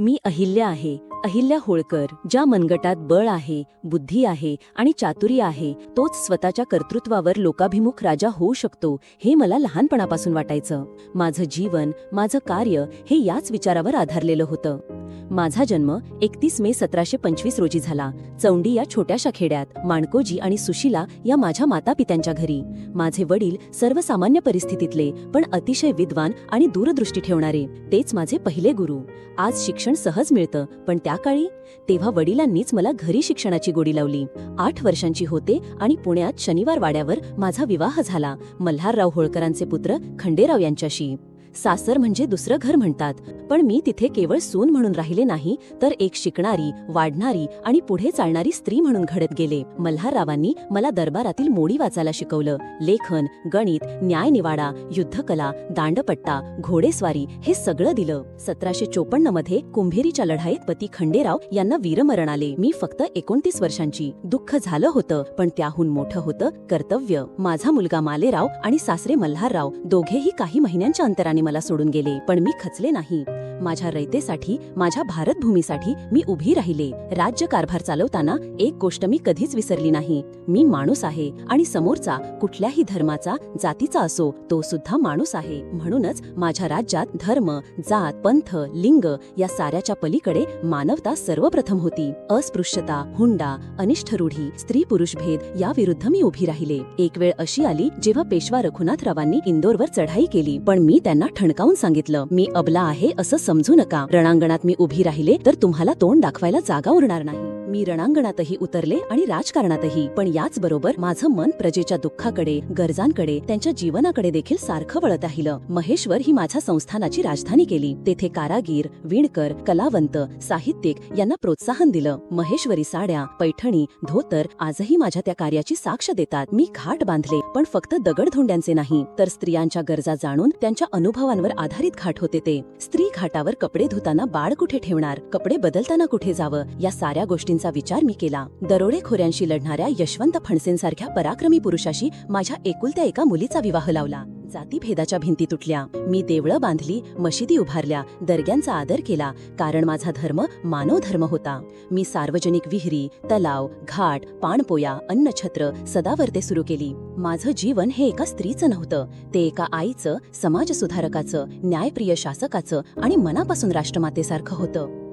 मी अहिल्या आहे अहिल्या होळकर ज्या मनगटात बळ आहे बुद्धी आहे आणि चातुर्य आहे तोच स्वतःच्या कर्तृत्वावर लोकाभिमुख राजा होऊ शकतो हे मला लहानपणापासून वाटायचं. माझं जीवन माझं कार्य हे याच विचारावर आधारलेलं होतं. माझा जन्म एकतीस मे सतराशे पंचवीस रोजी झाला. चौंडी या छोट्याशा खेड्यात माणकोजी आणि सुशीला या माझ्या मातापित्यांच्या घरी. माझे वडील सर्वसामान्य परिस्थितीतले पण अतिशय विद्वान आणि दूरदृष्टी ठेवणारे तेच माझे पहिले गुरु. आज शिक्षण सहज मिळतं पण त्या काळी? तेव्हा वडिलांनीच मला घरी शिक्षणाची गोडी लावली. आठ वर्षांची होते आणि पुण्यात शनिवार वाड्यावर माझा विवाह झाला. मल्हारराव होळकरांचे पुत्र खंडेराव यांच्याशी. सासर म्हणजे दुसरं घर म्हणतात. पण मी तिथे केवळ सून म्हणून राहिले नाही तर एक शिकणारी वाढणारी आणि पुढे चालणारी स्त्री म्हणून घडत गेले. मल्हाररावांनी मला दरबारातील मोडी वाचायला शिकवलं. लेखन गणित न्यायनिवाडा युद्धकला दांडपट्टा घोडेस्वारी हे सगळं दिलं. सतराशे चोपन्नमध्ये कुंभेरीच्या लढाईत पती खंडेराव यांना वीरमरण आले. मी फक्त एकोणतीस वर्षांची. दुःख झालं होतं पण त्याहून मोठं होतं कर्तव्य. माझा मुलगा मालेराव आणि सासरे मल्हारराव दोघेही काही महिन्यांच्या अंतराने मला सोडून गेले पण मी खचले नाही. माझ्या रयतेसाठी माझ्या भारतभूमीसाठी मी उभी राहिले. राज्य कारभार चालवताना एक गोष्ट मी कधीच विसरली नाही. मी माणूस आहे आणि समोरचा कुठल्याही धर्माचा जातीचा असो तो सुद्धा माणूस आहे. म्हणूनच माझ्या राज्यात धर्म जात पंथ लिंग या साऱ्याच्या पलीकडे मानवता सर्वप्रथम होती. अस्पृश्यता हुंडा अनिष्ठ रूढी स्त्री पुरुष भेद या विरुद्ध मी उभी राहिले. एक वेळ अशी आली जेव्हा पेशवा रघुनाथरावांनी इंदोरवर चढाई केली पण मी त्यांना ठणकावून सांगितलं मी अबला आहे असं समजू नका. रणांगणात मी उभी राहिले तर तुम्हाला तोंड दाखवायला जागा उरणार नाही. मी रणांगणातही उतरले आणि राजकारणातही. पण याचबरोबर माझं मन प्रजेच्या दुःखाकडे गरजांकडे त्यांच्या जीवनाकडे देखील सारखं वळत राहिलं. महेश्वर ही माझ्या संस्थानाची राजधानी केली. तेथे कारागीर विणकर कलावंत साहित्यिक यांना प्रोत्साहन दिलं. महेश्वरी साड्या पैठणी धोतर आजही माझ्या त्या कार्याची साक्ष देतात. मी घाट बांधले पण फक्त दगडधोंड्यांचे नाही तर स्त्रियांच्या गरजा जाणून त्यांच्या अनुभवांवर आधारित घाट होते ते. स्त्री घाटावर कपडे धुताना बाळ कुठे ठेवणार? कपडे बदलताना कुठे जावं? या साऱ्या गोष्टींचा विचार मी केला. दरोडेखोऱ्यांशी लढणाऱ्या यशवंत फणसेंसारख्या पराक्रमी पुरुषाशी माझ्या एकुलत्या एका मुलीचा विवाह लावला. जातीभेदाच्या भिंती तुटल्या. मी देवळं बांधली मशिदी उभारल्या दर्ग्यांचा आदर केला. कारण माझा धर्म मानव धर्म होता. मी सार्वजनिक विहिरी तलाव घाट पाणपोया अन्नछत्र सदावर्ते सुरू केली. माझं जीवन हे एका स्त्रीचं नव्हतं. ते एका आईचं समाजसुधारकाचं न्यायप्रिय शासकाचं आणि मनापासून राष्ट्रमातेसारखं होतं.